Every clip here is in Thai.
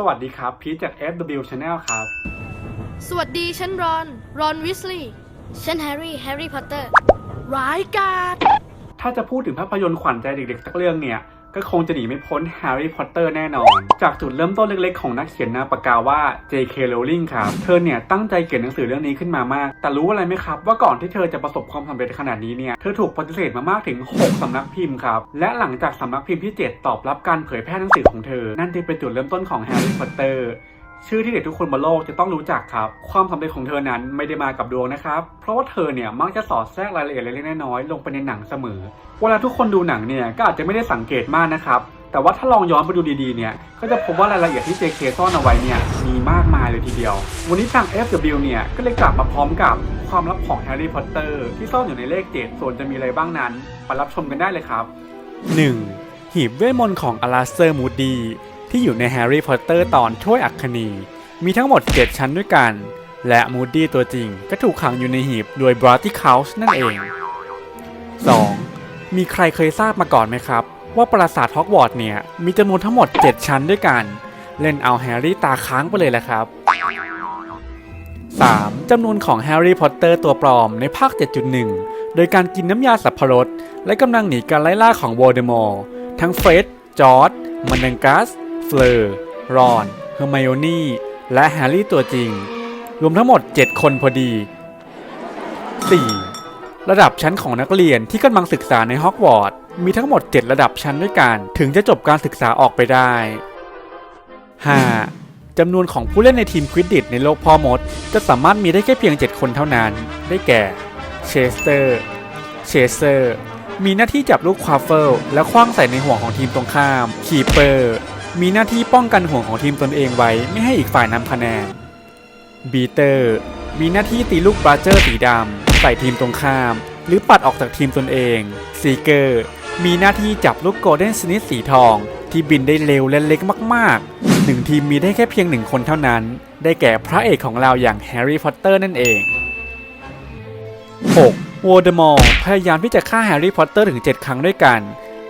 สวัสดีครับ พีทจาก FW Channel ครับ สวัสดีฉันรอน รอนวิสลีย์ฉันแฮร์รี่ แฮร์รี่พอตเตอร์ ร้ายกาจถ้าจะพูดถึงภาพยนตร์ขวัญใจเด็กๆสักเรื่องเนี่ย ก็คงจะหนีไม่พ้นแฮร์รี่พอตเตอร์แน่นอน จากจุดเริ่มต้นเล็กๆของนักเขียนนาปากกาว่า J.K. Rowling ครับ เธอเนี่ยตั้งใจเขียนหนังสือเรื่องนี้ขึ้นมามาก แต่รู้อะไรไหมครับว่าก่อนที่เธอจะประสบความสำเร็จขนาดนี้เนี่ย เธอถูกปฏิเสธมามากถึง 6สำนักพิมพ์ครับ และหลังจากสำนักพิมพ์ที่ 7 ตอบรับการเผยแพร่หนังสือของเธอ นั่นจึงเป็นจุดเริ่มต้นของแฮร์รี่พอตเตอร์ ชื่อที่เด็กทุกคนบนโลกจะต้องรู้จักครับ ความสำเร็จของเธอนั้นไม่ได้มากับดวงนะครับ เพราะว่าเธอเนี่ยมักจะสอดแทรกรายละเอียดเล็กๆน้อยๆลงไปในหนังเสมอ เวลาทุกคนดูหนังเนี่ยก็อาจจะไม่ได้สังเกตมากนะครับ แต่ว่าถ้าลองย้อนไปดูดีๆเนี่ย ก็จะพบว่ารายละเอียดที่ JK ซ่อนเอาไว้เนี่ยมีมากมายเลยทีเดียว วันนี้ทาง FW เนี่ยก็เลยกลับมาพร้อมกับความลับของแฮร์รี่พอตเตอร์ที่ซ่อนอยู่ในเลขเจ็ดส่วนจะมีอะไรบ้างนั้นไปรับชมกันได้เลยครับ 1. หีบเวทมนต์ของอลาสเตอร์มูดดี ที่อยู่ในแฮร์รี่พอตเตอร์ตอนถ้วยอัคนีมีทั้งหมด 7 ชั้นด้วยกัน และมูดี้ตัวจริงก็ถูกขังอยู่ในหีบโดยบรอตตี้คาส์นั่นเอง 2. มีใครเคยทราบมาก่อนไหมครับ ว่าปราสาทฮอกวอตส์เนี่ย มีจำนวนทั้งหมด 7 ชั้นด้วยกัน เล่นเอาแฮร์รี่ตาค้างไปเลยแหละครับ 3. จำนวนของแฮร์รี่พอตเตอร์ตัวปลอมในภาค 7.1 โดยการกินน้ำยาสับพรสและกำลังหนีการไล่ล่าของโวลเดมอร์ทั้งเฟร็ดจอร์ดมันดังกัส เฟลอร์รอน เฮอร์ไมโอนี่ และแฮร์รี่ตัวจริง รวมทั้งหมด 7 คนพอดี 4. ระดับชั้นของนักเรียนที่กำลังศึกษาในฮอกวอตส์มีทั้งหมด 7 ระดับชั้นด้วยกัน ถึงจะจบการศึกษาออกไปได้ 5. จำนวนของผู้เล่นในทีมควิดดิตในโลกพ่อมด จะสามารถมีได้แค่เพียง 7 คนเท่านั้น ได้แก่ เชสเตอร์ เชสเซอร์ มีหน้าที่จับลูกควาฟเฟิลและคว้างใส่ในห่วงของทีมตรงข้าม คีเปอร์ มีหน้าที่ป้องกันห่วงของทีมตนเองไว้ไม่ให้อีกฝ่ายนำคะแนน บีเตอร์ มีหน้าที่ตีลูกบราเจอร์สีดำใส่ทีมตรงข้าม หรือปัดออกจากทีมตนเอง ซีเกอร์ มีหน้าที่จับลูกโกลเด้นสนิทสีทอง ที่บินได้เร็วและเล็กมากๆหนึ่งทีมมีได้แค่เพียงหนึ่งคนเท่านั้น ได้แก่พระเอกของเราอย่างแฮร์รี่พอตเตอร์นั่นเอง 6. โวลเดมอร์พยายามที่จะฆ่าแฮร์รี่พอตเตอร์ถึง 7 ครั้งด้วยกัน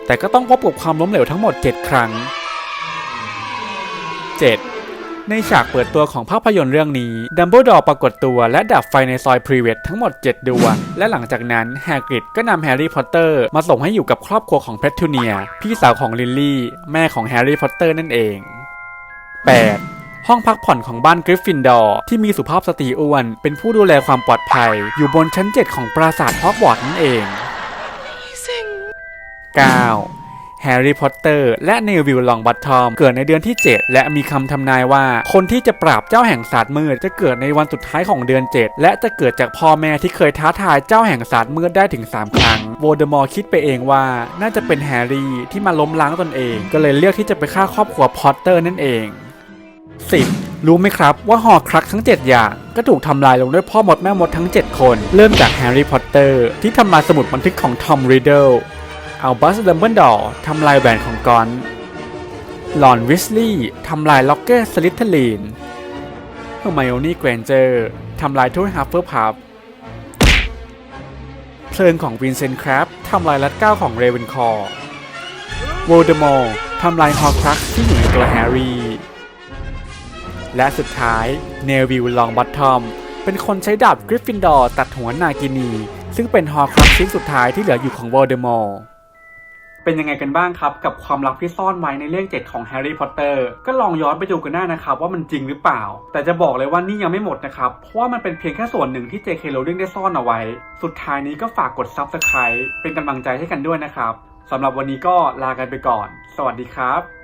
แต่ก็ต้องพบกับความล้มเหลวทั้งหมด 7 ครั้ง 7. ในฉากเปิดตัวของภาพยนตร์เรื่องนี้ดัมเบิลดอร์ปรากฏตัวและดับไฟในซอยพรีเวททั้งหมด 7 ดวง และหลังจากนั้นแฮกริดก็นำแฮร์รี่พอตเตอร์มาส่งให้อยู่กับครอบครัวของเพททูเนีย พี่สาวของลิลลี่แม่ของแฮร์รี่พอตเตอร์นั่นเอง 8. ห้องพักผ่อนของบ้านกริฟฟินดอร์ที่มีสุภาพสตรีอ้วน เป็นผู้ดูแลความปลอดภัย อยู่บนชั้น 7 ของปราสาทฮอกวอตส์นั่นเอง 9. แฮร์รี่พอตเตอร์และเนวิลลองบัตทอม เกิดในเดือนที่ 7 และมีคำทำนายว่า คนที่จะปราบเจ้าแห่งศาสตร์มืดจะเกิดในวันสุดท้ายของเดือน 7 และจะเกิดจากพ่อแม่ที่เคยท้าทายเจ้าแห่งศาสตร์มืดได้ถึง 3 ครั้งโวลเดอมอร์คิดไปเองว่า น่าจะเป็นแฮร์รี่ที่มาล้มล้างตนเอง ก็เลยเลือกที่จะไปฆ่าครอบครัวพอตเตอร์นั่นเอง 10. รู้ไหมครับว่าหอครักทั้ง 7 อย่างก็ถูกทำลายลงด้วยพ่อมดแม่มดทั้ง 7 คน เริ่มจากแฮร์รี่พอตเตอร์ที่ทำลายสมุดบันทึกของทอมรีเดล อัลบัสดัมเบิลดอร์ทำลายแหวนของกอนลอนวิสลีย์ทำลายล็อกเกอร์สลิทเทลีนเฮอร์ไมโอนี่แกรนเจอร์ทำลายถ้วยฮัฟเฟิลพับเพลิงของวินเซนต์ครับทำลายลัดเก้าของเรเวนคอร์โวลเดมอร์ทำลายฮอร์ครักที่อยู่ในตัวแฮร์รี่ และสุดท้ายเนวิลลองบัตทอมเป็นคนใช้ดาบกริฟฟินดอร์ตัดหัวนากินี ซึ่งเป็นฮอร์ครักชิ้นสุดท้ายที่เหลืออยู่ของวอลเดมอร์ เป็นยังไงกันบ้างครับ กับความลับที่ซ่อนไว้ในเรื่องเจ็ดของแฮร์รี่พอตเตอร์ก็ลองย้อนไปดูกันได้นะครับว่ามันจริงหรือเปล่า แต่จะบอกเลยว่านี่ยังไม่หมดนะครับ เพราะว่ามันเป็นเพียงแค่ส่วนหนึ่งที่ JK Rowling ได้ซ่อนเอาไว้ สุดท้ายนี้ก็ฝากกด Subscribe เป็นกำลังใจให้กันด้วยนะครับสำหรับวันนี้ก็ลากันไปก่อน สวัสดีครับ